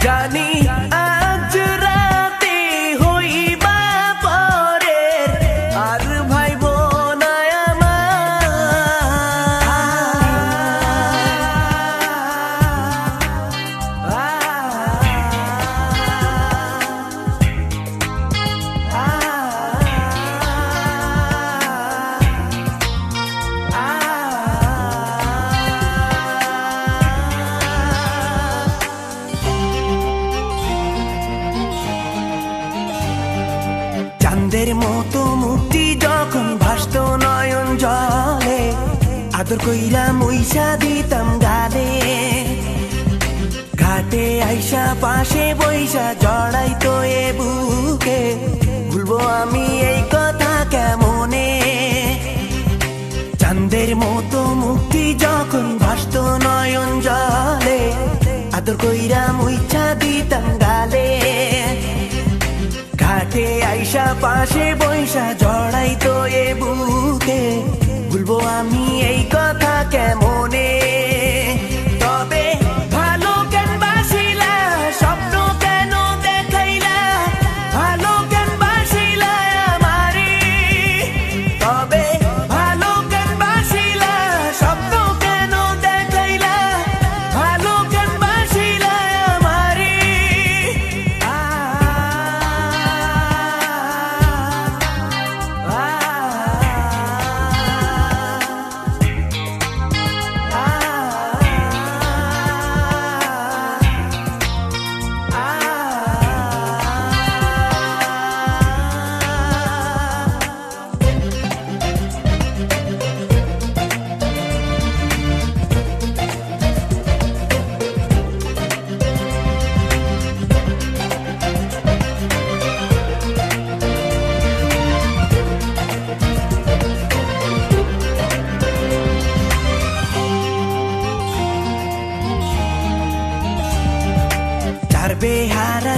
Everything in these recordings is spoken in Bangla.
Johnny. চাঁদের মতো মুক্তি যখন ভাসত নয়ন জলে, আদর কইরা মইসা দিতাম গালে ঘাটে আইসা, পাশে বইসা জড়াই তো এ বুকে, ভুলবো আমি এই কথা কেমনে? চাঁদের মতো মুক্তি যখন ভাসত নয়ন জলে, আদর কইরা পাশে বৈশা জড়াই তো এ বুকে। ভুলবো আমি এই কথা কেমনে?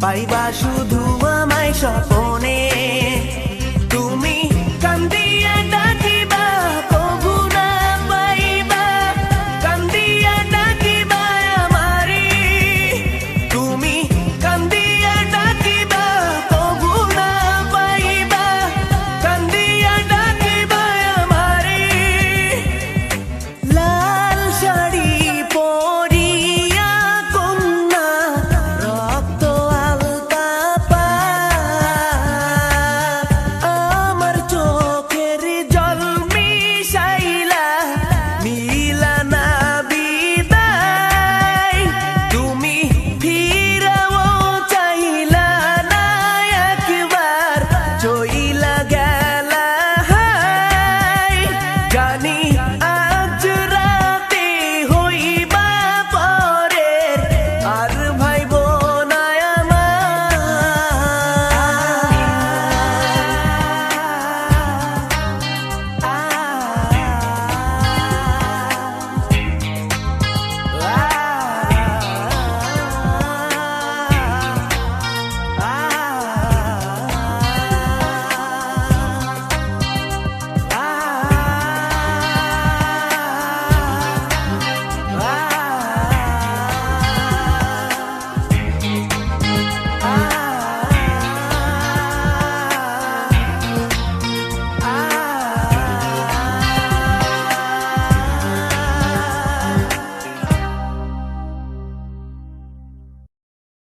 পাইবা শুধু আমায় সপন